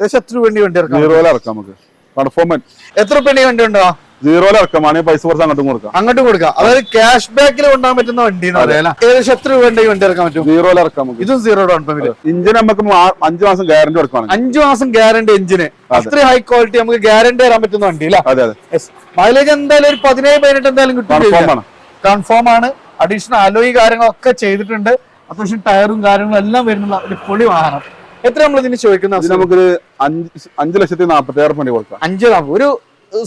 ഏകദേശം എത്ര വേണ്ടി വണ്ടി ഇറക്കാം? സീറോയിൽ ഇറക്കാം നമുക്ക്. കൺഫോം എത്ര രൂപ വണ്ടി ഉണ്ടോ? സീറോയിൽ ഇറക്കമാണെങ്കിൽ പൈസ കുറച്ച് അങ്ങോട്ടും കൊടുക്കാം. അങ്ങോട്ടും കൊടുക്കാം. അതായത് ക്യാഷ് ബാക്കിൽ കൊണ്ടാൻ പറ്റുന്ന വണ്ടി ഏകദേശം എത്ര രൂപ വേണ്ടി വണ്ടി ഇറക്കാൻ പറ്റും? സീറോയിൽ ഇറക്കാം നമുക്ക്. ഇതും സീറോ ഡൗൺ പേയ്മെന്റ് ഇഞ്ചിന് നമുക്ക് അഞ്ചു മാസം ഗ്യാരണ്ടി കൊടുക്കണം അഞ്ചു മാസം ഗ്യാരണ്ടി എഞ്ചിന് അത്രയും ഹൈ ക്വാളിറ്റി നമുക്ക് ഗ്യാരണ്ടി തരാൻ പറ്റുന്ന വണ്ടി അല്ലേ? അതെ അതെ. മൈലേജ് എന്തായാലും ഒരു പതിനേഴ് പതിനെട്ട് എന്തായാലും കിട്ടും കൺഫേം ആണ്. അഡീഷണൽ അലോയി കാര്യങ്ങളൊക്കെ ചെയ്തിട്ടുണ്ട്. അത്യാവശ്യം ടയറും കാര്യങ്ങളും എല്ലാം വരുന്ന ഒരു പൊളി വാഹനം. എത്ര നമ്മൾ ഇതിന് ചോദിക്കുന്ന നമുക്കൊരു അഞ്ച് ലക്ഷത്തി നാപ്പത്തി ആറ് മണി കൊടുക്കാം. അഞ്ച് ഒരു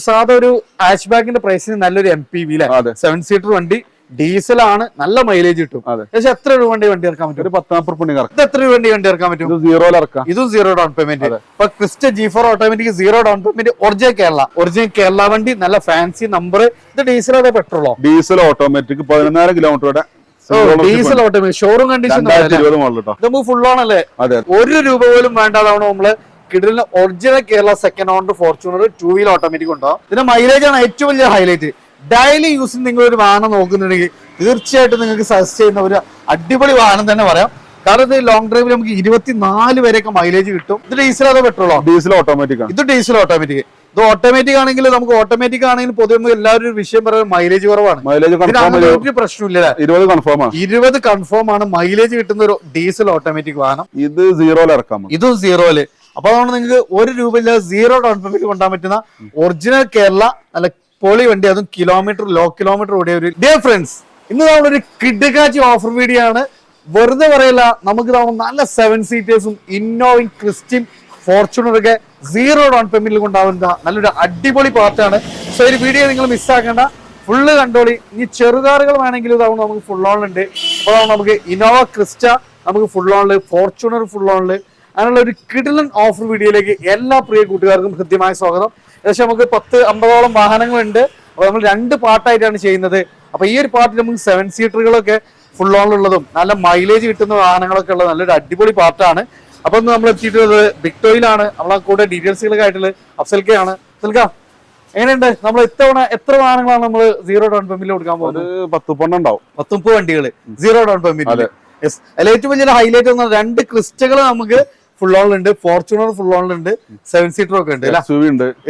സാധാ ഒരു ഹാച്ച് ബാക്കിന്റെ പ്രൈസിന് നല്ലൊരു M P V seven seater വണ്ടി ഡീസൽ ആണ് നല്ല മൈലേജ് കിട്ടും. പക്ഷേ എത്ര രൂപ വണ്ടി വണ്ടി ഇറക്കാൻ പറ്റും? ഒരു പത്ത് നാൽപ്പത് പണി ഇത് എത്ര രൂപ വണ്ടി വണ്ടി ഇറക്കാൻ പറ്റും? സീറോ ഇറക്കാം. ഇതും സീറോ ഡൗൺ പേയ്മെന്റ്. ഇപ്പൊ Crysta G four automatic zero down payment original Kerala original Kerala വണ്ടി നല്ല ഫാൻസി നമ്പർ ഇത് ഡീസൽ അതോ പെട്രോളോ? ഡീസൽ ഓട്ടോമാറ്റിക് പതിനൊന്നായിരം കിലോമീറ്ററുടെ ഡീസൽ ഷോറൂം കണ്ടീഷൻ നമുക്ക് ഫുൾ ഓൺ അല്ലേ. ഒരു രൂപ പോലും വേണ്ടാതാണ് നമ്മൾ. കിടലിന് original Kerala second owner Fortuner two wheel automatic ഉണ്ടാവും ഇതിന്റെ മൈലേജ് ആണ് ഏറ്റവും വലിയ ഹൈലൈറ്റ് ഡെയിലി യൂസിന് നിങ്ങൾ ഒരു വാഹനം നോക്കുന്നുണ്ടെങ്കിൽ തീർച്ചയായിട്ടും നിങ്ങൾക്ക് സജസ്റ്റ് ചെയ്യുന്ന ഒരു അടിപൊളി വാഹനം തന്നെ പറയാം. കാരണം ഇത് ലോങ് ഡ്രൈവിൽ നമുക്ക് ഇരുപത്തിനാല് വരെയൊക്കെ മൈലേജ് കിട്ടും. ഇത് ഡീസൽ അതോ പെട്രോളോ ഡീസൽ ഓട്ടോമാറ്റിക് ആണ്. ഇത് ഡീസൽ ഓട്ടോമാറ്റിക് ഇത് ഓട്ടോമാറ്റിക് ആണെങ്കിൽ നമുക്ക് ഓട്ടോമാറ്റിക് ആണെങ്കിൽ പൊതുവെ എല്ലാവരും ഒരു വിഷയം പറയുന്നത് മൈലേജ് കുറവാണ്. മൈലേജ് കൺഫേം ഒരു പ്രശ്നമില്ല ഇരുപത് കൺഫേം ആണ്. ഇരുപത് കൺഫേം ആണ് മൈലേജ് കിട്ടുന്ന ഒരു ഡീസൽ ഓട്ടോമാറ്റിക് വാഹനം. ഇത് സീറോയിൽ ഇറക്കാം. ഇത് സീറോയിൽ അപ്പൊ അതുകൊണ്ട് നിങ്ങൾക്ക് ഒരു രൂപ ഇല്ല സീറോ ഡൗൺ പേയ്മെന്റ് കൊണ്ടാൻ പറ്റുന്ന ഒറിജിനൽ കേരള നല്ല പൊളി വണ്ടി അതും കിലോമീറ്റർ ലോ കിലോമീറ്റർ ഓടിയ ഒരു ഡിയർ ഫ്രണ്ട്സ് ഇന്ന് നമ്മളൊരു കിഡ്കാച്ച് ഓഫർ വീഡിയോ ആണ്. വെറുതെ പറയില്ല നമുക്ക് ഇതാവുമ്പോൾ നല്ല സെവൻ സീറ്റേഴ്സും ഇന്നോവിൻ ക്രിസ്റ്റിൻ ഫോർച്യൂണർ ഒക്കെ സീറോ ഡൗൺ പേയ്മെന്റിൽ കൊണ്ടാവുന്ന നല്ലൊരു അടിപൊളി പാർട്ടാണ് സോ ഒരു വീഡിയോ നിങ്ങൾ മിസ്സാക്കേണ്ട ഫുള്ള് കണ്ടോളി. ഇനി ചെറുകാറുകൾ വേണമെങ്കിൽ ഇതാവുമ്പോൾ നമുക്ക് ഫുൾ ഓൺ ഉണ്ട്. അപ്പോൾ നമുക്ക് ഇന്നോവ ക്രിസ്റ്റ നമുക്ക് ഫുൾ ഓണിൽ ഫോർച്യൂണർ ഫുൾ ഓണിൽ അങ്ങനെയുള്ള ഒരു കിടിലൻ ഓഫർ വീഡിയോയിലേക്ക് എല്ലാ പ്രിയ കൂട്ടുകാർക്കും ഹൃദ്യമായ സ്വാഗതം. ഏകദേശം നമുക്ക് പത്ത് അമ്പതോളം വാഹനങ്ങളുണ്ട്. അപ്പോൾ നമ്മൾ രണ്ട് പാർട്ടായിട്ടാണ് ചെയ്യുന്നത്. അപ്പോൾ ഈ ഒരു പാർട്ടിൽ നമുക്ക് സെവൻ സീറ്ററുകളൊക്കെ ഫുൾ ഓണിലുള്ളതും നല്ല മൈലേജ് കിട്ടുന്ന വാഹനങ്ങളൊക്കെ ഉള്ള നല്ലൊരു അടിപൊളി പാർട്ടാണ് ഇന്ന് നമ്മൾ എത്തിയിട്ടുള്ളത് ബിക്ടോയിലാണ് നമ്മളെ കൂടെ ഡീറ്റെയിൽസുകളൊക്കെ ആയിട്ടുള്ളത് അഫ്സൽക്കയാണ് അഫ്സൽക്ക എങ്ങനെയുണ്ട്? നമ്മൾ ഇത്തവണ എത്ര വാഹനങ്ങളാണ് നമ്മൾ സീറോ ഡൗൺ പേയ്മെന്റിൽ കൊടുക്കാൻ പോകുന്നത്? പത്ത് പണ്ണുണ്ടാവും പത്ത് മുപ്പത് വണ്ടികൾ സീറോ ഡൗൺ പേയ്മെന്റ്. യെസ് അതിൽ ഏറ്റവും വലിയ ഹൈലൈറ്റ് എന്ന് രണ്ട് ക്രിസ്റ്റകൾ നമുക്ക് ഫുൾ ഓൺ ഉണ്ട്. ഫോർച്യൂണർ ഫുൾ ഓൺ ഉണ്ട്. സെവൻ സീറ്റർ ഒക്കെ ഉണ്ട്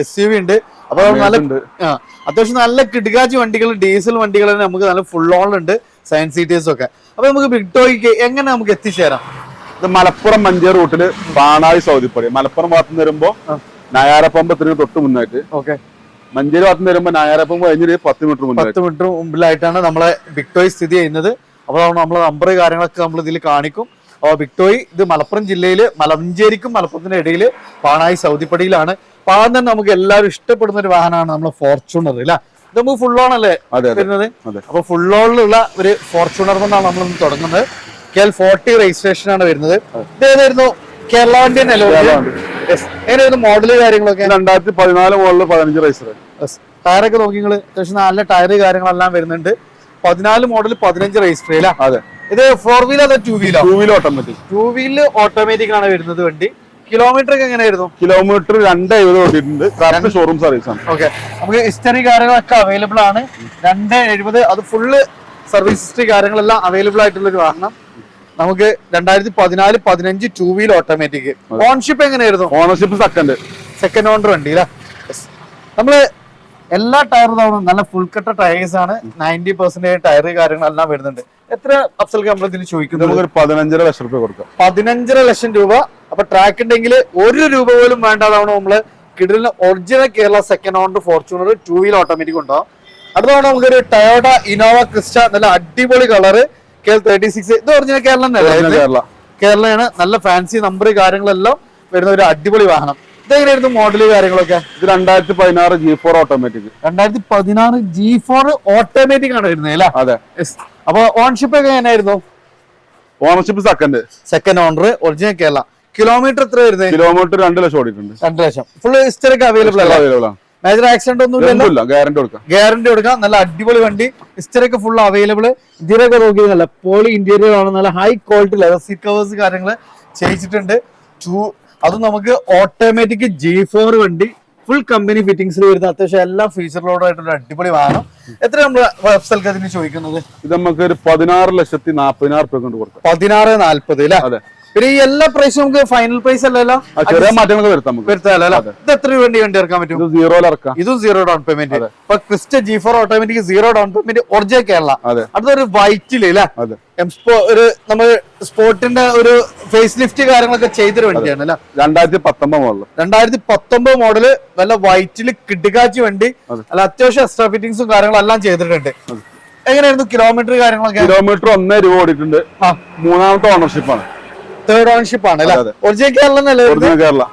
എസ് യു വി ഉണ്ട്. അപ്പൊ നല്ല. അത്യാവശ്യം നല്ല കിടുകാച്ചി വണ്ടികൾ ഡീസൽ വണ്ടികൾ തന്നെ നമുക്ക് നല്ല ഫുൾ ഓൺ ഉണ്ട്. സെവൻ സീറ്റേഴ്സ് ഒക്കെ. അപ്പൊ നമുക്ക് ബിഗ് ടോയ്ക്ക് എങ്ങനെ നമുക്ക് എത്തിച്ചേരാം? ഇത് മലപ്പുറം മഞ്ചേരി റൂട്ടിൽ പാണായി സൗദിപ്പടി. മലപ്പുറം ഭാഗത്ത് നിന്ന് വരുമ്പോ നായാരപ്പമ്പത്തിന് തൊട്ട് മുന്നായിട്ട്. ഓക്കെ. മഞ്ചേരി ഭാഗത്ത് നിന്ന് വരുമ്പോ നായാരപ്പമ്പ് കഴിഞ്ഞൊരു പത്ത് മീറ്റർ മുന്നായിട്ട്. പത്ത് മീറ്റർ മുമ്പിലായിട്ടാണ് നമ്മളെ ബിക്ടോയ് സ്ഥിതി ചെയ്യുന്നത്. അപ്പോൾ നമ്മളെ നമ്പർ കാര്യങ്ങളൊക്കെ നമ്മൾ ഇതിൽ കാണിക്കും. അപ്പോൾ ബിക്ടോയ് ഇത് മലപ്പുറം ജില്ലയിൽ മലഞ്ചേരിക്കും മലപ്പുറത്തിന്റെ ഇടയിൽ പാണായി സൗദിപ്പടിയിലാണ്. പാകം തന്നെ നമുക്ക് എല്ലാവരും ഇഷ്ടപ്പെടുന്ന ഒരു വാഹനമാണ് നമ്മളെ ഫോർച്യൂണർ അല്ല? ഇത് നമുക്ക് ഫുൾ ഓൺ അല്ലേ വരുന്നത്? അതെ. അപ്പൊ ഫുൾ ഓണിലുള്ള ഒരു ഫോർച്യൂണർ എന്നാണ് നമ്മൾ തുടങ്ങുന്നത്. കെ എൽ ഫോർട്ടി രജിസ്ട്രേഷൻ ആണ് വരുന്നത്. ഇതേതായിരുന്നു കേരള വണ്ടി. എങ്ങനെയായിരുന്നു മോഡൽ കാര്യങ്ങളൊക്കെ? രണ്ടായിരത്തി പതിനാല് മോഡൽ പതിനഞ്ച് രജിസ്റ്റർ ടയറൊക്കെ നോക്കി നിങ്ങൾ അത്യാവശ്യം നല്ല ടയർ കാര്യങ്ങളെല്ലാം വരുന്നുണ്ട്. പതിനാല് മോഡൽ പതിനഞ്ച് രജിസ്റ്റർ അല്ല? അതെ. ഇത് ഫോർ വീലർ അതോ two വീലോ two wheeler automatic two wheeler automatic ആണ് വരുന്നത് വണ്ടി. കിലോമീറ്റർ ഒക്കെ എങ്ങനെയായിരുന്നു? കിലോമീറ്റർ രണ്ട് എഴുപത് ഓടിയിട്ടുണ്ട്. കറക്റ്റ് ഷോറൂം സർവീസ് ആണ്. ഓക്കെ നമുക്ക് ഹിസ്റ്ററി കാര്യങ്ങളൊക്കെ അവൈലബിൾ ആണ്. രണ്ട് എഴുപത് അത് ഫുള്ള് സർവീസ് ഹിസ്റ്ററി കാര്യങ്ങളെല്ലാം അവൈലബിൾ ആയിട്ടുള്ള ഒരു വാഹനം. നമുക്ക് രണ്ടായിരത്തി പതിനാല് പതിനഞ്ച് ടൂ വീൽ ഓട്ടോമാറ്റിക് ഓൺഷിപ്പ് എങ്ങനെയായിരുന്നു? ഓണർഷിപ്പ് സെക്കൻഡ് സെക്കൻഡ് ഓണർ വണ്ടി അല്ലേ നമ്മൾ എല്ലാ ടയറും തവണ നല്ല ഫുൾ കട്ട ടയേഴ്സ് ആണ്. നയന്റി പെർസെന്റേജ് ടയർ കാര്യങ്ങളെല്ലാം വരുന്നുണ്ട്. എത്ര അഫ്സൽ നമ്മൾ ഇതിന് ചോദിക്കുന്നത്? നമുക്ക് പതിനഞ്ചര ലക്ഷം രൂപ കൊടുക്കാം. പതിനഞ്ചര ലക്ഷം രൂപ. അപ്പൊ ട്രാക്ക് ഉണ്ടെങ്കിൽ ഒരു രൂപ പോലും വേണ്ടാതാണ് നമ്മൾ കിടലിന് original Kerala second owner Fortuner two wheel automatic ഉണ്ടാവും അടുത്തവണ നമുക്കൊരു ടയോട്ട ഇനോവ ക്രിസ്റ്റ നല്ല അടിപൊളി കളറ് കെ തേർട്ടി സിക്സ് ഇത് ഒറിജിനൽ കേരളം കേരള കേരളയാണ് നല്ല ഫാൻസി നമ്പർ കാര്യങ്ങളെല്ലാം വരുന്ന ഒരു അടിപൊളി വാഹനം. ഇതെങ്ങനെയായിരുന്നു മോഡൽ കാര്യങ്ങളൊക്കെ? ഇത് രണ്ടായിരത്തി പതിനാറ് ജി ഫോർ ഓട്ടോമാറ്റിക് രണ്ടായിരത്തി പതിനാറ് ജി ഫോർ ഓട്ടോമാറ്റിക് ആണ് വരുന്നത് അല്ലേ? അതെ. അപ്പൊ ഓൺഷിപ്പ് ഒക്കെ എങ്ങനെയായിരുന്നു? Ownership second second owner original Kerala. Kilometre എത്ര വരുന്നത്? കിലോമീറ്റർ രണ്ട് ലക്ഷം ഓടിയിട്ടുണ്ട്. രണ്ട് ലക്ഷം. ഫുൾ ഹിസ്റ്ററി ഒക്കെ അവൈലബിൾ അല്ല? അവൈലബിൾ ആണ്. മേജർ ആക്സിഡന്റ് ഒന്നും ഇല്ല ഗ്യാരണ്ടി കൊടുക്കാം. ഗ്യാരണ്ടി കൊടുക്കാം. നല്ല അടിപൊളി വണ്ടി. ഹിസ്റ്ററി ഒക്കെ ഫുൾ അവൈലബിൾ നോക്കി നല്ല പോളി ഇന്റീരിയർ ആണ്. നല്ല high quality leather seat covers കാര്യങ്ങൾ ചെയ്യിച്ചിട്ടുണ്ട്. ടു അതും നമുക്ക് ഓട്ടോമാറ്റിക് ജി ഫോർ വണ്ടി. ഫുൾ കമ്പനി ഫിറ്റിംഗ്സിൽ വരുന്ന അത്യാവശ്യം എല്ലാ ഫീച്ചറിലോടായിട്ടുള്ള അടിപൊളി വാഹനം. എത്ര നമ്മൾ വെബ്സൈറ്റ് അതിന് ചോദിക്കുന്നത്? ഇത് നമുക്ക് ഒരു പതിനാറ് ലക്ഷത്തി നാപ്പതിനായിരം കൊണ്ട് കൊടുക്കാം. പതിനാറ് നാല്പത് അല്ലേ അതെ. പിന്നെ ഈ എല്ലാ പ്രൈസും നമുക്ക് ഫൈനൽ പ്രൈസ് അല്ലല്ലോ? ചെറിയ മാറ്റങ്ങളൊക്കെ വരുത്താം അല്ലേ ഇത് എത്ര രൂപ വണ്ടി ഇറക്കാൻ പറ്റും? സീറോ ഇറക്കാം. ഇതും സീറോ ഡൗൺ പേയ്മെന്റ് ഇപ്പൊ Crysta G four automatic zero down payment original Kerala അടുത്തൊരു വൈറ്റിൽ അല്ലെ? ഒരു നമ്മൾ സ്പോർട്ടിന്റെ ഒരു ഫേസ് ലിഫ്റ്റ് കാര്യങ്ങളൊക്കെ ചെയ്തൊരു വണ്ടിയാണ് അല്ലെ? രണ്ടായിരത്തി പത്തൊമ്പത് മോഡൽ രണ്ടായിരത്തി പത്തൊമ്പത് മോഡൽ നല്ല വൈറ്റിൽ കിടുകാച്ചി വണ്ടി. അല്ല അത്യാവശ്യം എക്സ്ട്രാ ഫിറ്റിംഗ്സും കാര്യങ്ങളും എല്ലാം ചെയ്തിട്ടുണ്ട്. എങ്ങനെയായിരുന്നു കിലോമീറ്റർ കാര്യങ്ങളൊക്കെ? കിലോമീറ്റർ ഒന്നേ രൂപ ഓടിയിട്ടുണ്ട്. മൂന്നാമത്തെ ഓണർഷിപ്പാണ് ആണ്. തേർഡ് ഓൺഷിപ്പ് ആണ് അല്ലേ. ഒറിജിനൽ കേരള ഒറിജിനൽ കേരള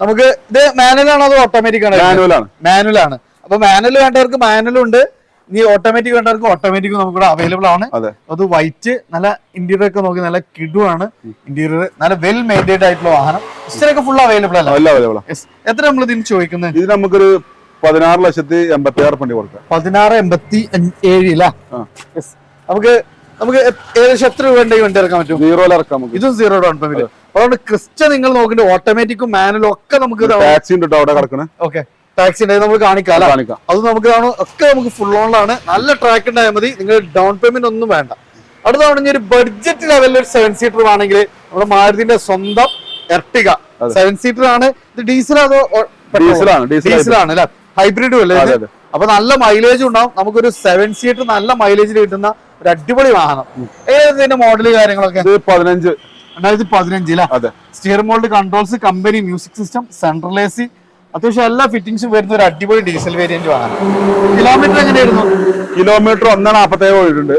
നമുക്ക് ഇത് മാനുവൽ ആണോ അതോ ഓട്ടോമാറ്റിക് ആണോ മാനുവൽ ആണ്. മാനുവൽ ആണ്. അപ്പൊ മാനുവൽ വേണ്ടവർക്ക് മാനുവലും ഉണ്ട്. നീ ഓട്ടോമാറ്റിക് വേണ്ടവർക്ക് ഓട്ടോമാറ്റിക് നമുക്ക് ഇവിടെ അവൈലബിൾ ആണ്. അതെ. വൈറ്റ് നല്ല ഇന്റീരിയർ ഒക്കെ നോക്കി നല്ല കിടുവാണ്. ഇന്റീരിയർ നല്ല വെൽ മെയിന്റൈൻഡ് ആയിട്ടുള്ള വാഹനം. ഇഷ്ടമൊക്കെ ഫുൾ അവൈലബിൾ അല്ല. എത്ര നമ്മൾ ഇതിന് ചോദിക്കുന്നത് ഇത് നമുക്കൊരു പതിനാറ് ലക്ഷത്തി എൺപത്തി ആറ് പണ്ടി കൊടുക്കാം. പതിനാറ് എൺപത്തി ഏഴ് നമുക്ക് നമുക്ക് ഏകദേശം എത്ര രൂപ ഉണ്ടെങ്കിൽ വണ്ടി ഇറക്കാൻ പറ്റും? സീറോയിൽ ഇറക്കാം നമുക്ക്. ഇതും സീറോ ഡൗൺ പേയ്മെന്റ് അതുകൊണ്ട് ക്രിസ്റ്റ നിങ്ങൾ നോക്കിട്ട് ഓട്ടോമാറ്റിക്കും മാനുവലും ഒക്കെ നമുക്ക് ടാക്സി ഉണ്ട് അവിടെ കിടക്കണേ? ഓക്കെ ടാക്സി ഉണ്ടായി നമുക്ക് കാണിക്കാം അല്ലേ? കാണിക്കാം. അത് നമുക്ക് ഒക്കെ നമുക്ക് ഫുൾ ഓണിലാണ് നല്ല ട്രാക്ക് ഉണ്ടായാൽ മതി. നിങ്ങൾ ഡൗൺ പേയ്മെന്റ് ഒന്നും വേണ്ട. അടുത്താണ് ഒരു ബഡ്ജറ്റ് ലെവലിൽ ഒരു സെവൻ സീറ്റർ ആണെങ്കിൽ നമ്മുടെ മാരുതിന്റെ സ്വന്തം എർട്ടിക സെവൻ സീറ്റർ ആണ്. ഇത് ഡീസൽ അതോ ഡീസലാണ് ഡീസലാണ് അല്ലെ? ഹൈബ്രിഡും അല്ലേ. അപ്പൊ നല്ല മൈലേജ് ഉണ്ടാവും. നമുക്കൊരു സെവൻ സീറ്റർ നല്ല മൈലേജിൽ കിട്ടുന്ന ഒരു അടിപൊളി വാഹനം. ഏത് ഇതിന്റെ മോഡൽ കാര്യങ്ങളൊക്കെ? പതിനഞ്ച്. രണ്ടായിരത്തി പതിനഞ്ചിലാ അതെ. Steer mould controls company music system central A C അത്യാവശ്യം എല്ലാ ഫിറ്റിംഗ്സും വരുന്ന ഒരു അടിപൊളി ഡീസൽ വേരിയന്റ് വാഹനം. കിലോമീറ്റർ എങ്ങനെയായിരുന്നു? കിലോമീറ്റർ ഒന്നാണ് നാപ്പത്തേഴ് പോയിട്ടുണ്ട്.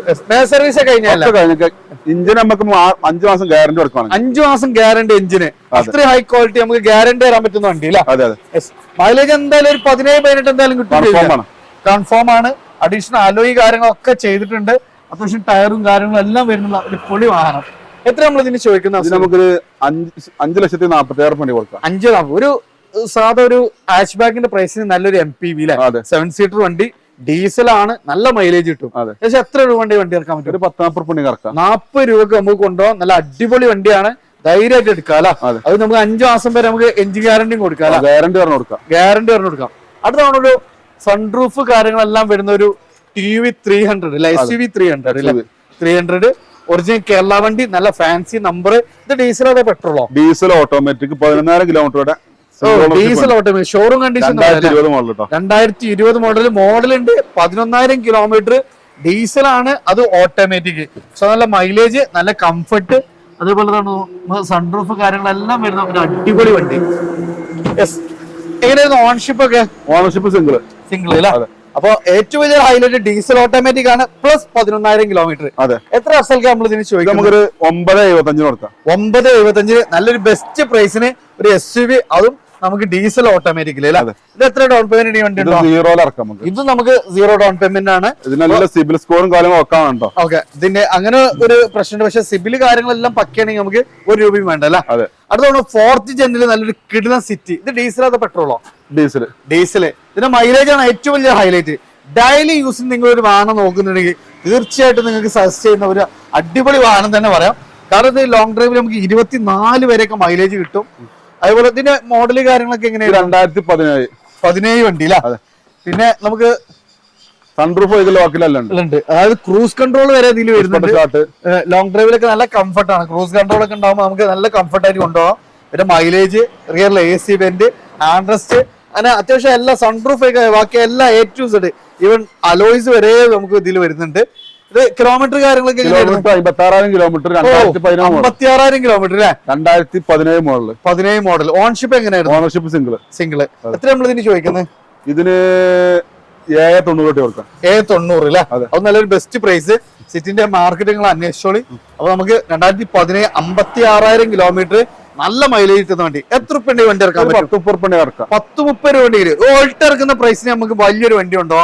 സർവീസ് കഴിഞ്ഞ്. ഇഞ്ചിന് നമുക്ക് അഞ്ചു മാസം ഗ്യാരണ്ടി കൊടുക്കണം അഞ്ചു മാസം ഗ്യാരണ്ടി എഞ്ചിന് അത്രയും ഹൈ ക്വാളിറ്റി നമുക്ക് ഗ്യാരണ്ടി തരാൻ പറ്റുന്ന വണ്ടി അല്ല അതെ അതെ. മൈലേജ് എന്തായാലും ഒരു പതിനേഴ് പതിനെട്ട് എന്തായാലും കിട്ടും കൺഫേം ആണ്. അഡീഷണൽ അലോയി കാര്യങ്ങളൊക്കെ ചെയ്തിട്ടുണ്ട്. അത്യാവശ്യം ടയറും കാര്യങ്ങളും എല്ലാം വരുന്ന ഒരു പൊളി വാഹനം. എത്ര നമ്മൾ ഇതിന് ഇത് ചോദിക്കുന്ന നമുക്കൊരു അഞ്ച് അഞ്ച് ലക്ഷത്തി നാൽപ്പത്തി ആറ് മണി കൊടുക്കാം. അഞ്ച് ഒരു സാധാ ഒരു ഹാച്ച് ബാക്കിന്റെ പ്രൈസിന് നല്ലൊരു M P V seven seater വണ്ടി ഡീസൽ ആണ് നല്ല മൈലേജ് കിട്ടും. പക്ഷെ എത്ര രൂപ വണ്ടി വണ്ടി ഇറക്കാൻ പറ്റും? ഒരു പത്ത് നാപ്പത് പണി ഇറക്കാം നാപ്പത് രൂപക്ക് നമുക്ക് കൊണ്ടുപോകാം. നല്ല അടിപൊളി വണ്ടിയാണ്. ധൈര്യമായിട്ട് എടുക്കാം അല്ല? അത്. നമുക്ക് അഞ്ചു മാസം വരെ നമുക്ക് എഞ്ചിൻ ഗ്യാരണ്ടിയും കൊടുക്കാം ഗ്യാരണ്ടി പറഞ്ഞു കൊടുക്കാം. ഗ്യാരണ്ടി പറഞ്ഞു കൊടുക്കാം. അടുത്ത നമ്മളൊരു ഒരു സൺറൂഫ് കാര്യങ്ങളെല്ലാം വരുന്ന ഒരു T V three hundred S U V three hundred three hundred original Kerala വണ്ടി നല്ല ഫാൻസി നമ്പർ ഇത് ഡീസൽ അതോ പെട്രോളോ ഡീസൽ ഓട്ടോമാറ്റിക് പതിനൊന്നായിരം കിലോമീറ്ററുടെ ഡീസൽ ഓട്ടോമാറ്റിക് ഷോറൂം കണ്ടീഷൻ രണ്ടായിരത്തി ഇരുപത് മോഡൽ മോഡൽ ഉണ്ട്. പതിനൊന്നായിരം കിലോമീറ്റർ ഡീസൽ ആണ്. അത് ഓട്ടോമാറ്റിക് സോ നല്ല മൈലേജ് നല്ല കംഫർട്ട് അതേപോലെ തന്നെ സൺറൂഫ് കാര്യങ്ങളെല്ലാം വരുന്ന ഒരു അടിപൊളി വണ്ടി. യെസ് എങ്ങനെയായിരുന്നു ഓൺഷിപ്പ് ഒക്കെ? ഓണർഷിപ്പ് സിംഗിൾ സിംഗിൾ അല്ല. അപ്പൊ ഏറ്റവും വലിയ ഹൈലൈറ്റ് ഡീസൽ ഓട്ടോമാറ്റിക് ആണ് പ്ലസ് പതിനൊന്നായിരം കിലോമീറ്റർ അതെ. എത്ര അസൽക്ക് നമ്മൾ ഇതിന് ഇത് ചോദിക്കാം നമുക്കൊരു ഒമ്പത് എഴുപത്തഞ്ചിന് കൊടുക്കാം. ഒമ്പത് എഴുപത്തഞ്ചിന് നല്ലൊരു ബെസ്റ്റ് പ്രൈസിന് ഒരു എസ് യു വി അതും നമുക്ക് ഡീസൽ ഓട്ടോമാറ്റിക്കലി അല്ല? ഇത് എത്ര ഡൗൺ പേയ്മെന്റ് വണ്ടി ഇത് ഉണ്ടോ? സീറോയിൽ ഇറക്കാം നമുക്ക്. ഇത് നമുക്ക് സീറോ ഡൗൺ പേയ്മെന്റ് ആണ്. ഇതിനെല്ലാം സിബിൽ സ്കോറും കാര്യങ്ങളും ഒക്കെ കേട്ടോ. ഓക്കെ. ഇതിന്റെ അങ്ങനെ ഒരു പ്രശ്നമുണ്ട്. പക്ഷെ സിബിൽ കാര്യങ്ങളെല്ലാം പക്കയാണെങ്കിൽ നമുക്ക് ഒരു രൂപയും വേണ്ട അല്ല? അതെ. അടുത്ത ഫോർത്ത് ജെന്നിൽ നല്ലൊരു കിടിലം സിറ്റി ഇത് ഡീസൽ അതോ പെട്രോളോ ഡീസൽ ഡീസൽ ഇതിന്റെ മൈലേജ് ആണ് ഏറ്റവും വലിയ ഹൈലൈറ്റ് ഡെയിലി യൂസിന് നിങ്ങൾ ഒരു വാഹനം നോക്കുന്നുണ്ടെങ്കിൽ തീർച്ചയായിട്ടും നിങ്ങൾക്ക് സജസ്റ്റ് ചെയ്യുന്ന ഒരു അടിപൊളി വാഹനം തന്നെ പറയാം. കാരണം ഇത് ലോങ് ഡ്രൈവിൽ നമുക്ക് ഇരുപത്തിനാല് വരെയൊക്കെ മൈലേജ് കിട്ടും. അതുപോലെ ഇതിന്റെ മോഡൽ കാര്യങ്ങളൊക്കെ എങ്ങനെയാണ് രണ്ടായിരത്തി പതിനേഴ്. പതിനേഴ് വണ്ടി അല്ലേ അതെ. പിന്നെ നമുക്ക് സൺറൂഫ് ഇതിൽ അതായത് ക്രൂസ് കൺട്രോൾ വരെ ഇതിൽ വരുന്നുണ്ട്. ലോങ് ഡ്രൈവിലൊക്കെ നല്ല കംഫർട്ടാണ് ക്രൂസ് കൺട്രോൾ ഒക്കെ ഉണ്ടാകുമ്പോൾ നമുക്ക് നല്ല കംഫർട്ടായിട്ട് കൊണ്ടുപോകാം പിന്നെ mileage rear A C vent ആൻഡ്രസ്റ്റ് അങ്ങനെ അത്യാവശ്യം എല്ലാ സൺറൂഫ് ഒക്കെ ബാക്കി എല്ലാ A to Z even alloys വരെ നമുക്ക് ഇതിൽ വരുന്നുണ്ട്. ഇത് കിലോമീറ്റർ കാര്യങ്ങളൊക്കെ അമ്പത്തിയാറായിരം കിലോമീറ്റർ അമ്പത്തിയാറായിരം കിലോമീറ്റർ രണ്ടായിരത്തി പതിനേഴ് അല്ലേ രണ്ടായിരത്തി പതിനേഴ് മോഡൽ പതിനേഴ് മോഡൽ ഓൺഷിപ്പ് എങ്ങനെയായിരുന്നു? ഓണർഷിപ്പ് സിംഗിൾ സിംഗിൾ എത്ര നമ്മൾ ഇതിന് ചോദിക്കുന്നത് ഇതിന് ഏഴ് തൊണ്ണൂറ് കൊടുക്കാം. ഏ തൊണ്ണൂറ് അല്ലേ അതെ. അത് നല്ലൊരു ബെസ്റ്റ് പ്രൈസ് സിറ്റിന്റെ മാർക്കറ്റ് നിങ്ങൾ അന്വേഷിച്ചോളി. അപ്പൊ നമുക്ക് രണ്ടായിരത്തി പതിനേഴ് അമ്പത്തി ആറായിരം കിലോമീറ്റർ നല്ല മൈലേജ് കിട്ടുന്ന വണ്ടി. എത്ര ഈ വണ്ടി ഇറക്കാൻ പറ്റും? പത്ത് ഉപ്പുറപ്പണി ഇറക്കാം. പത്ത് മുപ്പത് രൂപ വണ്ടി ഓൾട്ട് ഇറക്കുന്ന പ്രൈസിന് നമുക്ക് വലിയൊരു വണ്ടി ഉണ്ടോ?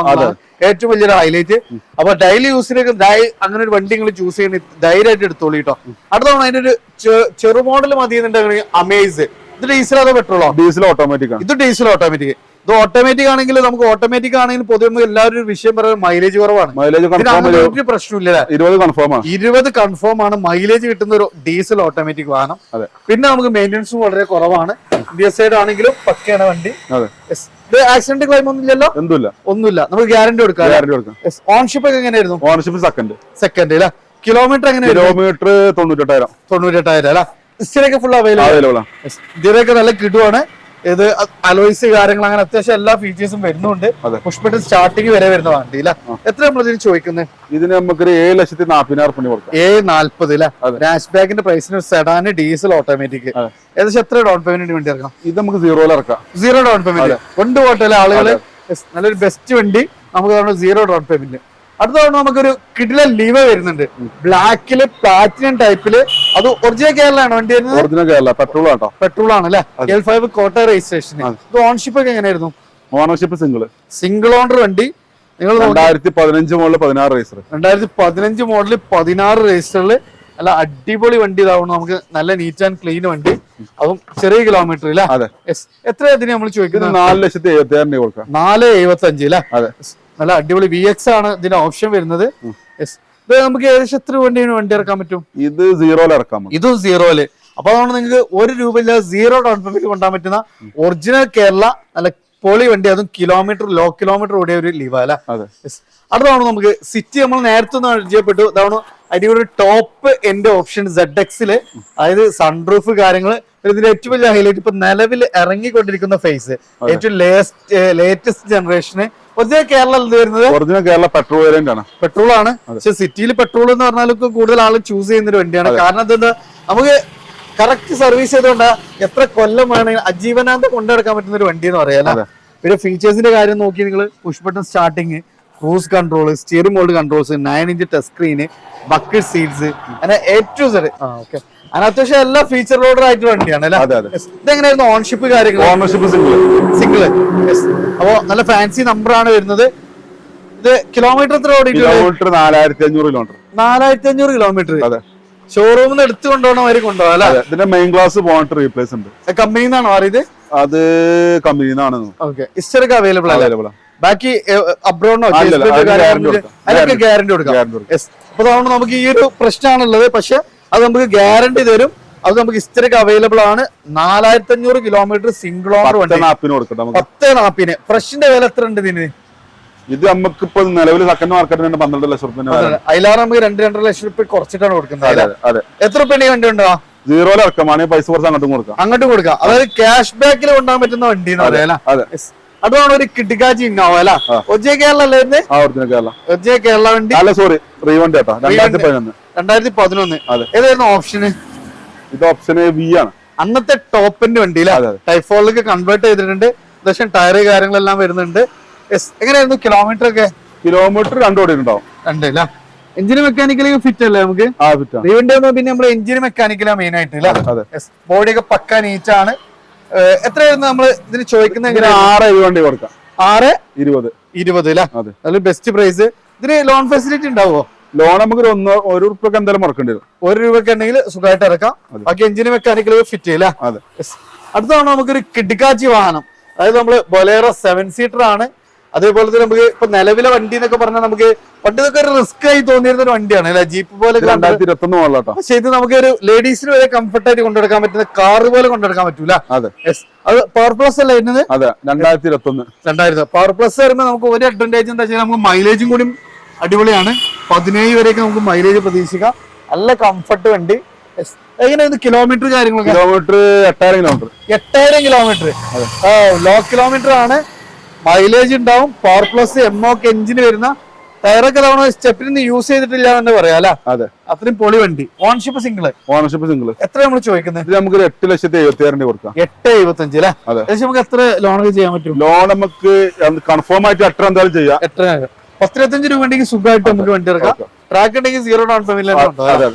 ഏറ്റവും വലിയൊരു ഹൈലൈറ്റ് അപ്പൊ ഡെയിലി യൂസിലേക്ക് അങ്ങനെ ഒരു വണ്ടി നിങ്ങൾ ചൂസ് ചെയ്യുന്ന ധൈര്യമായിട്ട് എടുത്തോളൂ കേട്ടോ അടുത്ത അതിന്റെ ഒരു ചെറു മോഡൽ മതി എന്നുണ്ടെങ്കിൽ അമേസ് ഇത് ഡീസൽ അതോ പെട്രോളോ ഡീസൽ ഓട്ടോമാറ്റിക് ആണ്. ഇത് ഡീസൽ ഓട്ടോമാറ്റിക് ഇത് ഓട്ടോമാറ്റിക് ആണെങ്കിൽ നമുക്ക് ഓട്ടോമാറ്റിക് ആണെങ്കിൽ പൊതുവെ എല്ലാവരും ഒരു വിഷയം പറയുന്നത് മൈലേജ് കുറവാണ്. മൈലേജ് പ്രശ്നമില്ല ഇരുപത് കൺഫേം ആണ്. ഇരുപത് കൺഫേം ആണ് മൈലേജ് കിട്ടുന്ന ഒരു ഡീസൽ ഓട്ടോമാറ്റിക് വാഹനം. അതെ. പിന്നെ നമുക്ക് മെയിന്റെനൻസും വളരെ കുറവാണ്. ഇന്ത്യ സൈഡ് ആണെങ്കിലും പക്കയാണ് വണ്ടി. ആക്സിഡന്റ് ക്ലൈം ഒന്നും ഇല്ലല്ലോ? ഒന്നുമില്ല ഒന്നുമില്ല. നമുക്ക് ഗ്യാരണ്ടി കൊടുക്കാം ഗ്യാരണ്ടി കൊടുക്കാം. ഓൺഷിപ്പ് ഒക്കെ എങ്ങനെയായിരുന്നു? ഓൺഷിപ്പ് സെക്കൻഡ് സെക്കൻഡ് അല്ലേ? കിലോമീറ്റർ എങ്ങനെ കിലോമീറ്റർ തൊണ്ണൂറ്റെട്ടായിരം. തൊണ്ണൂറ്റെട്ടായിരം അല്ല? ഫുൾ അവൈലബിൾ അവൈലബിൾ ആണ്. ഇതിലൊക്കെ നല്ല കിടുവാണ്. ഇത് അലോയ്സ് കാര്യങ്ങൾ അങ്ങനെ അത്യാവശ്യം എല്ലാ ഫീച്ചേഴ്സും വരുന്നുണ്ട്. പുഷ്പട്ട് സ്റ്റാർട്ടിങ് വരെ വരുന്ന വണ്ടി അല്ല എത്ര നമ്മൾ ഇതിന് ചോദിക്കുന്നത് ഇതിന് നമുക്കൊരു ഏഴ് ലക്ഷത്തി നാൽപ്പതിനായിരം പണി കൊടുക്കാം. ഏ നാല്പത് അല്ലെ. രാഷ് ബാഗിന്റെ പ്രൈസിന് സെഡാന് ഡീസൽ ഓട്ടോമാറ്റിക്. ഏകദേശം എത്ര ഡൗൺ പേയ്മെന്റ് വേണ്ടി ഇറക്കാം? ഇത് നമുക്ക് സീറോയിൽ ഇറക്കാം. സീറോ ഡൗൺ പേയ്മെന്റ് കൊണ്ട് പോട്ടെ ആളുകൾ നല്ലൊരു ബെസ്റ്റ് വണ്ടി. നമുക്ക് സീറോ ഡൗൺ പേയ്മെന്റ് അടുത്ത തവണ നമുക്കൊരു കിഡിലെ ലീവ വരുന്നുണ്ട്. ബ്ലാക്കിൽ പ്ലാറ്റിനം ടൈപ്പിൽ അത് ഒറിജിനൽ കേരളമാണ് വണ്ടി വരുന്നത് original Kerala petrol auto petrol ആണ് അല്ലെ? എൽ ഫൈവ് കോട്ട രജിസ്ട്രേഷൻ ഇത് ഓൺഷിപ്പ് ഒക്കെ എങ്ങനെയായിരുന്നു? ഓണർഷിപ്പ് സിംഗിൾ സിംഗിൾ ഓണർ വണ്ടി. നിങ്ങൾ രണ്ടായിരത്തി പതിനഞ്ച് മോഡൽ പതിനാറ് രജിസ്റ്റർ രണ്ടായിരത്തി പതിനഞ്ച് മോഡൽ പതിനാറ് രജിസ്റ്ററിൽ നല്ല അടിപൊളി വണ്ടി ഇതാവണം. നമുക്ക് നല്ല നീറ്റ് ആൻഡ് ക്ലീൻ വണ്ടി. അതും ചെറിയ കിലോമീറ്റർ ഇല്ല അതെ. എത്ര ഇതിന് നമ്മൾ ചോദിക്കുന്നത്? നാല് ലക്ഷത്തി എഴുപത്തി ആയിരം രൂപ കൊടുക്കാം. നാല് എഴുപത്തി അഞ്ച് അല്ലേ? അതെ. നല്ല അടിപൊളി വി എക്സ് ആണ് ഇതിന്റെ ഓപ്ഷൻ വരുന്നത്. ഇത് നമുക്ക് ഏകദേശം എത്ര വണ്ടിയാണ് വണ്ടി ഇറക്കാൻ പറ്റും? ഇത് സീറോയിൽ ഇറക്കാം ഇത് സീറോയിൽ അപ്പൊ അതുകൊണ്ട് നിങ്ങൾക്ക് ഒരു രൂപ ഇല്ലാതെ സീറോ ഡൗൺ പേയ്മെന്റ് കൊണ്ടാൻ പറ്റുന്ന ഒറിജിനൽ കേരള നല്ല പൊളി വണ്ടി. അതും കിലോമീറ്റർ ലോ കിലോമീറ്റർ ഓടിയ ഒരു ലീവ അല്ല? അതെ. അടുത്താണ് നമുക്ക് സിറ്റി നമ്മൾ നേരത്തെ ഒന്ന് പരിചയപ്പെട്ടു. അതാണ് അടിപൊളി ടോപ്പ് എന്റെ ഓപ്ഷൻ സെഡ് എക്സിൽ അതായത് സൺറൂഫ് കാര്യങ്ങൾ ഇതിന്റെ ഏറ്റവും വലിയ ഹൈലൈറ്റ് ഇപ്പൊ നിലവിൽ ഇറങ്ങിക്കൊണ്ടിരിക്കുന്ന ഫേസ് ഏറ്റവും ലേറ്റസ്റ്റ് ജനറേഷന് ഒറിജിനൽ കേരള വരുന്നത്? ഒറിജിനൽ കേരള പെട്രോൾ വേരിയന്റ് ആണ്. പെട്രോൾ ആണ്. പക്ഷെ സിറ്റിയിൽ പെട്രോൾ എന്ന് പറഞ്ഞാൽ കൂടുതൽ ആൾ ചൂസ് ചെയ്യുന്ന ഒരു വണ്ടിയാണ് കാരണം എന്താ നമുക്ക് കറക്റ്റ് സർവീസ് ചെയ്തുകൊണ്ട് എത്ര കൊല്ലം വേണമെങ്കിൽ അജീവനാന്ത കൊണ്ടെടുക്കാൻ പറ്റുന്ന ഒരു വണ്ടി എന്ന് പറയാം. പിന്നെ ഫീച്ചേഴ്സിന്റെ കാര്യം നോക്കി നിങ്ങൾ push button starting cruise control steering mould controls nine inch touch screen bucket seats അങ്ങനെ ഏറ്റവും സെഡ് ആ ഓക്കെ അത്യാവശ്യം എല്ലാ ഫീച്ചർ ലോഡർ ആയിട്ട് വണ്ടിയാണ് അല്ലേ? അതെ അതെ. Yes. ഇതെങ്ങനെയായിരുന്നു ഓൺഷിപ്പ് കാര്യങ്ങൾ ഓണർഷിപ്പ് സിംഗിൾ സിംഗിൾ അപ്പോ നല്ല ഫാൻസി നമ്പർ ആണ് വരുന്നത്. ഇത് കിലോമീറ്റർ എത്ര ഓടി കിലോമീറ്റർ നാലായിരത്തി അഞ്ഞൂറ് കിലോമീറ്റർ നാലായിരത്തി അഞ്ഞൂറ് കിലോമീറ്റർ അതെ. ഷോറൂമിൽ നിന്ന് എടുത്തു കൊണ്ടുപോകണ വരെ കൊണ്ടുപോകാം അല്ലെ? ഇതിന്റെ മെയിൻ ഗ്ലാസ് പോയിട്ട് റീപ്ലേസ് ഉണ്ട്. കമ്പനിയിൽ നിന്നാണോ മാറിയത് അത് കമ്പനിയിൽ നിന്നാണ് ഓക്കെ ഇസ്റ്റർക്ക് അവൈലബിൾ അവൈലബിൾ ബാക്കി അബ്രോഡിനോ ഗ്യാരണ്ടി അതിന് കൊടുക്കാം. അതിനൊക്കെ ഗ്യാരണ്ടി കൊടുക്കാം. അപ്പൊ അതുകൊണ്ട് നമുക്ക് ഈ ഒരു പ്രശ്നമാണുള്ളത്. പക്ഷെ അത് നമുക്ക് ഗ്യാരണ്ടി തരും. അത് നമുക്ക് ഇസ്റ്റർക്ക് അവൈലബിൾ ആണ്. നാലായിരത്തി അഞ്ഞൂറ് കിലോമീറ്റർ സിംഗിൾ ഓൺ വണ്ടി. പത്ത് നാപ്പിന്. ഫ്രഷിന്റെ വില എത്ര ഉണ്ട് ഇതിന്? ഇത് നമുക്ക് ഇപ്പൊ നിലവിൽ സെക്കൻഡ് മാർക്കറ്റിന് പന്ത്രണ്ട് ലക്ഷം റുപ്യ അതിലാറ് നമുക്ക് രണ്ട് രണ്ടര ലക്ഷം റുപ്യ കുറച്ചിട്ടാണ് കൊടുക്കുന്നത്. അതെ അതെ. എത്ര റുപ്യ വണ്ടി ഉണ്ടോ? സീറോ ഇറക്കമാണെങ്കിൽ പൈസ കുറച്ച് അങ്ങോട്ടും കൊടുക്കാം. അങ്ങോട്ടും കൊടുക്കാം. അതായത് ക്യാഷ് ബാക്കിൽ കൊണ്ടുപോകാൻ പറ്റുന്ന വണ്ടി? അതെ. അതാണ് ഒരു കിട്ടിക്കാച്ചി ഇന്നോവ അല്ല. ഒജെ കേരള അല്ലായിരുന്നു കേരള. ഒജെ കേരള വണ്ടി. അല്ല സോറി റീവണ്ടി കേട്ടോ. രണ്ടായിരത്തി പതിനൊന്ന് രണ്ടായിരത്തി പതിനൊന്ന്. ഏതായിരുന്നു ഓപ്ഷന് ഇത് ഓപ്ഷന് വി ആണ്. അന്നത്തെ ടോപ്പിന്റെ വണ്ടി. ടൈഫോളിലേക്ക് കൺവേർട്ട് ചെയ്തിട്ടുണ്ട്. അത്യാവശ്യം ടയർ കാര്യങ്ങളെല്ലാം വരുന്നുണ്ട്. എങ്ങനെയായിരുന്നു കിലോമീറ്റർ ഒക്കെ? കിലോമീറ്റർ രണ്ടു കോടി ഉണ്ടാവും ഉണ്ട് അല്ല എഞ്ചിന് മെക്കാനിക്കലി ഫിറ്റ് അല്ലേ നമുക്ക്? റീവണ്ടി പിന്നെ നമ്മൾ എഞ്ചിൻ മെക്കാനിക്കലാ മെയിൻ ആയിട്ട് ബോഡിയൊക്കെ പക്ക നീറ്റാണ് എത്രയായിരുന്നു നമ്മൾ ഇതിന് ചോദിക്കുന്നത് ആറ് വണ്ടി കൊടുക്കാം. ആറ്? ഇരുപത്. ഇരുപത് അല്ലേ അതെ. നല്ല ബെസ്റ്റ് പ്രൈസ് ഇതിന് ലോൺ ഫെസിലിറ്റി ഉണ്ടാവോ? ലോൺ നമുക്ക് ഒരു ഒന്ന് ഒരു റുപ്യക്ക് എന്തായാലും മുടക്കേണ്ടി വരും. ഒരു രൂപയ്ക്ക് ഉണ്ടെങ്കിൽ സുഖമായിട്ട് ഇറക്കാം. ബാക്കി എഞ്ചിന് മെക്കാനിക്കൽ ഫിറ്റ് ചെയ്യില്ല? അതെ. നമുക്കൊരു കിഡിക്കാച്ചി വാഹനം. അതായത് നമ്മൾ ബൊലേറോ സെവൻ സീറ്റർ ആണ്. അതേപോലെ തന്നെ നമുക്ക് ഇപ്പൊ നിലവിലെ വണ്ടി എന്നൊക്കെ പറഞ്ഞാൽ നമുക്ക് പണ്ട് ഇതൊക്കെ ഒരു റിസ്ക് ആയി തോന്നിയിരുന്ന ഒരു വണ്ടിയാണ് അല്ലെ? ജീപ്പ് പോലെ പക്ഷെ ഇത് നമുക്ക് ഒരു ലേഡീസിന് വരെ കംഫർട്ട് ആയിട്ട് കൊണ്ടെടുക്കാൻ പറ്റുന്ന കാർ പോലെ കൊണ്ടെടുക്കാൻ പറ്റൂല. അതെ. അത് പവർ പ്ലസ് അല്ലേ വരുന്നത്? അതെ രണ്ടായിരത്തി ഇരുപത്തി ഒന്ന് രണ്ടായിരത്തി പവർ പ്ലസ് വരുമ്പോൾ നമുക്ക് ഒരു അഡ്വാന്റേജ് എന്താ വെച്ചാൽ നമുക്ക് മൈലേജും കൂടി അടിപൊളിയാണ്. പതിനേഴ് വരെയൊക്കെ നമുക്ക് മൈലേജ് പ്രതീക്ഷിക്കാം. നല്ല കംഫർട്ട് വണ്ടി. എങ്ങനെയാണ് കിലോമീറ്റർ കാര്യങ്ങളൊക്കെ? കിലോമീറ്റർ എട്ടായിരം കിലോമീറ്റർ എട്ടായിരം കിലോമീറ്റർ ലോ കിലോമീറ്റർ ആണ്. മൈലേജ് ഉണ്ടാവും. പവർ പ്ലസ് എം ഒക്കെ എഞ്ചിന് വരുന്ന ടയറൊക്കെ തവണ സ്റ്റെപ്പിൽ നിന്ന് യൂസ് ചെയ്തിട്ടില്ല എന്ന് പറയാം അല്ല? അതെ. അത്രയും പൊളി വണ്ടി. ഓൺഷിപ്പ് സിംഗിൾ ഓണർഷിപ്പ് സിംഗിൾ എത്ര നമ്മൾ ചോദിക്കുന്നത് ഇത് നമുക്ക് ഒരു എട്ട് ലക്ഷത്തി എഴുപത്തി ആയിരം രൂപ കൊടുക്കാം. എട്ട് എഴുപത്തഞ്ച് അല്ലെ? അതെ. ഏകദേശം നമുക്ക് എത്ര ലോണൊക്കെ ചെയ്യാൻ പറ്റും? ലോൺ നമുക്ക് കൺഫേം ആയിട്ട് എത്ര എന്തായാലും ചെയ്യാം. എത്ര? പത്തിരുപത്തഞ്ച് രൂപ ഉണ്ടെങ്കിൽ സുഖമായിട്ട് നമുക്ക് വണ്ടി ഇറക്കാം. ഓക്കെ. ട്രാക്ക് ഉണ്ടെങ്കിൽ സീറോ ഡൗൺ പേയ്മെന്റ് അതെ അതെ.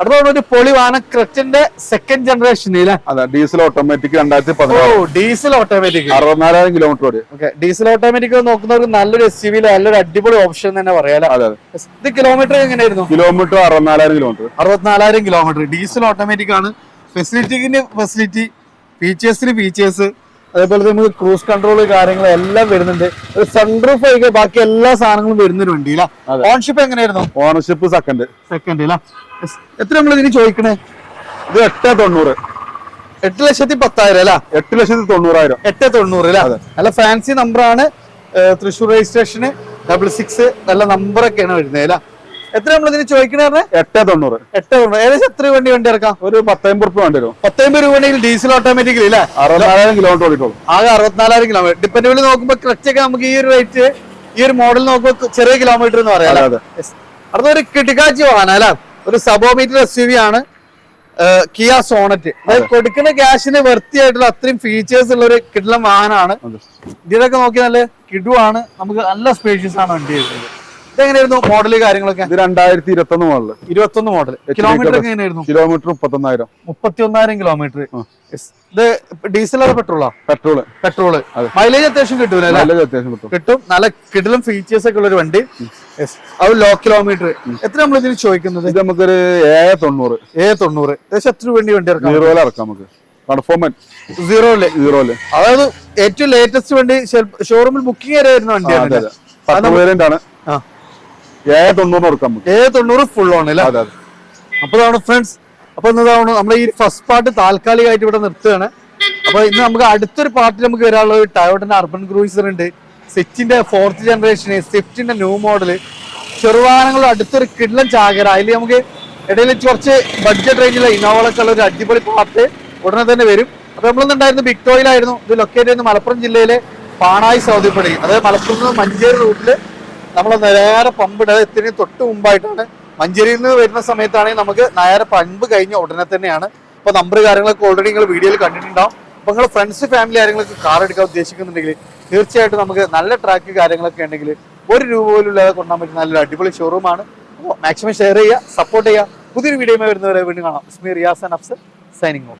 അടുത്ത ഒരു പൊളി വാഹന ക്രച്ചിന്റെ സെക്കൻഡ് ജനറേഷൻ അതെ ഡീസൽ ഓട്ടോമാറ്റിക് രണ്ടായിരത്തി ഓ പതിനാറ് ഡീസൽ ഓട്ടോമാറ്റിക് അറുപത്തിനാലായിരം കിലോമീറ്റർ ഓടി. ഓക്കെ ഡീസൽ ഓട്ടോമാറ്റിക് നോക്കുന്നവർക്ക് നല്ലൊരു എസ് യു നല്ലൊരു അടിപൊളി ഓപ്ഷൻ തന്നെ പറയാലോ അതെ ഇത് കിലോമീറ്റർ എങ്ങനെയായിരുന്നു? കിലോമീറ്റർ അറുപത്തിനാലായിരം കിലോമീറ്റർ അറുപത്തിനാലായിരം കിലോമീറ്റർ ഡീസൽ ഓട്ടോമാറ്റിക് ആണ്. ഫെസിലിറ്റിക്ക് ഫെസിലിറ്റി ഫീച്ചേഴ്സിന് ഫീച്ചേഴ്സ് അതേപോലെ തന്നെ നമുക്ക് ക്രൂസ് കൺട്രോൾ കാര്യങ്ങൾ എല്ലാം വരുന്നുണ്ട്. ഒരു സൺറൂഫ് ഒഴികെ ബാക്കി എല്ലാ സാധനങ്ങളും വരുന്ന ഒരു വണ്ടിയില്ല. ഓൺഷിപ്പ് എങ്ങനെയായിരുന്നു? ഓണർഷിപ്പ് സെക്കൻഡ് സെക്കൻഡ് ഇല്ല എത്ര നമ്മൾ ഇതിന് ചോദിക്കണേ? ഇത് എട്ട് തൊണ്ണൂറ്. എട്ട് ലക്ഷത്തി പത്തായിരം അല്ല? എട്ട് ലക്ഷത്തി തൊണ്ണൂറായിരം. എട്ട് തൊണ്ണൂറ് അല്ല? നല്ല ഫാൻസി നമ്പറാണ് തൃശ്ശൂർ രജിസ്ട്രേഷന് ഡബിൾ സിക്സ് നല്ല നമ്പറൊക്കെയാണ് വരുന്നത് അല്ല? എത്ര നമ്മൾ ഇതിന് ചോദിക്കണേ എട്ട് തൊണ്ണൂറ്. എട്ട് തൊണ്ണൂറ്. ഏകദേശം എത്ര വണ്ടി വണ്ടി ഇറക്കാം? ഒരു പത്തമ്പത് റുപ്യ വേണ്ടി വരും. പത്തൊമ്പത് രൂപ ഉണ്ടെങ്കിൽ ഡീസൽ ഓട്ടോമാറ്റിക്കലി അല്ലേ അറുപത്തിനാലായിരം കിലോമീറ്റർ ഓടിക്കോളും ആകെ അറുപത്തിനാലായിരം കിലോമീറ്റർ ഡിപ്പെൻഡബിൾ നോക്കുമ്പോൾ ക്ലച്ച് ഒക്കെ നമുക്ക് ഈ ഒരു റേറ്റ് ഈ ഒരു മോഡൽ നോക്കുമ്പോൾ ചെറിയ കിലോമീറ്റർ എന്ന് പറയാം. അടുത്തൊരു കിട്ടിക്കാച്ചി വാഹനം അല്ല? ഒരു സബോമീറ്റർ എസ് യു വി ആണ് കിയ സോണറ്റ് അതായത് കൊടുക്കുന്ന ക്യാഷിന് വൃത്തിയായിട്ടുള്ള അത്രയും ഫീച്ചേഴ്സ് ഉള്ള ഒരു കിടിലം വാഹനമാണ്. ഇതിലൊക്കെ നോക്കി നല്ല കിടുവാണ്. നമുക്ക് നല്ല സ്പേഷ്യസ് ആണ് വണ്ടി വരുന്നത്. ഇതെങ്ങനെയായിരുന്നു മോഡൽ കാര്യങ്ങളൊക്കെ? ഇത് രണ്ടായിരത്തി ഇരുപത്തി ഒന്ന് മോഡൽ ഇരുപത്തൊന്ന് മോഡൽ കിലോമീറ്റർ എങ്ങനെയായിരുന്നു? കിലോമീറ്റർ മുപ്പത്തൊന്നായിരം. മുപ്പത്തി ഒന്നായിരം കിലോമീറ്റർ. ഇത് ഡീസൽ അതോ പെട്രോളോ. Petrol petrol. മൈലേജ് അത്യാവശ്യം കിട്ടൂല നല്ല അത്യാവശ്യം കിട്ടും. കിട്ടും. നല്ല കിടിലം ഫീച്ചേഴ്സ് ഒക്കെ ഉള്ള ഒരു വണ്ടി. അത് ലോ കിലോമീറ്റർ എത്ര നമ്മൾ ഇതിന് ചോദിക്കുന്നത്? ഇത് നമുക്കൊരു ഏഴ് തൊണ്ണൂറ്. ഏ തൊണ്ണൂറ്. ഏകദേശം എത്ര വേണ്ടി വണ്ടി ഇറക്കാം? സീറോയിൽ ഇറക്കാം നമുക്ക്. അല്ലേ സീറോയിൽ സീറോയിൽ അതായത് ഏറ്റവും ലേറ്റസ്റ്റ് വണ്ടി ഷോറൂമിൽ ബുക്കിംഗ് വരെ വരുന്ന വണ്ടിയാണ് പത്ത് ആ. ഏഴ് കൊടുക്കാം തൊണ്ണൂറ് ഫുൾ അല്ലേ? അപ്പൊ ഇതാണ് ഫ്രണ്ട്സ് അപ്പൊ ഇന്നതാണ് നമ്മൾ ഈ ഫസ്റ്റ് പാർട്ട് താൽക്കാലികമായിട്ട് ഇവിടെ നിർത്തുകയാണ്. അപ്പൊ ഇന്ന് നമുക്ക് അടുത്തൊരു പാർട്ടിൽ നമുക്ക് വരാനുള്ള ഒരു ടയോട്ടിന്റെ അർബൻ ക്രൂയിസർ ഉണ്ട്. സെറ്റിന്റെ ഫോർത്ത് ജനറേഷൻ സ്വിഫ്റ്റിന്റെ ന്യൂ മോഡൽ ചെറുവാഹനങ്ങളുടെ അടുത്തൊരു കിഡ്ലൻ ചാകര. അതിൽ നമുക്ക് ഇടയിൽ കുറച്ച് ബഡ്ജറ്റ് റേഞ്ചിലെ ഇന്നോവകളൊക്കെ ഉള്ള ഒരു അടിപൊളി പാർട്ട് ഉടനെ തന്നെ വരും. അപ്പൊ നമ്മളിന്നുണ്ടായിരുന്നു ബിക്ടോയിലായിരുന്നു ഇത് ലൊക്കേറ്റ് ചെയ്യുന്നത് മലപ്പുറം ജില്ലയിലെ പാണായി സൗദിപ്പടി. അതായത് മലപ്പുറം മഞ്ചേരി റൂട്ടിൽ നമ്മൾ നേരെ പമ്പ് ഇടാതെ എത്തുന്നതിന് തൊട്ട് മുമ്പായിട്ടാണ് മഞ്ചേരിയിൽ നിന്ന് വരുന്ന സമയത്താണെങ്കിൽ നമുക്ക് നേരെ പമ്പ് കഴിഞ്ഞ ഉടനെ തന്നെയാണ്. അപ്പൊ നമ്പർ കാര്യങ്ങളൊക്കെ ഓൾറെഡി നിങ്ങൾ വീഡിയോയിൽ കണ്ടിട്ടുണ്ടാവും. അപ്പൊ നിങ്ങൾ ഫ്രണ്ട്സ് ഫാമിലി കാര്യങ്ങളൊക്കെ കാർ എടുക്കാൻ ഉദ്ദേശിക്കുന്നുണ്ടെങ്കിൽ തീർച്ചയായിട്ടും നമുക്ക് നല്ല ട്രാക്ക് കാര്യങ്ങളൊക്കെ ഉണ്ടെങ്കിൽ ഒരു രൂപ പോലും ഇല്ലാതെ കൊണ്ടാൻ പറ്റുന്ന നല്ലൊരു അടിപൊളി ഷോറൂമാണ് അപ്പോൾ മാക്സിമം ഷെയർ ചെയ്യുക സപ്പോർട്ട് ചെയ്യുക. പുതിയൊരു വീഡിയോ വരുന്നവരെ വീണ്ടും കാണാം. Ismi Riyas and Afsar signing off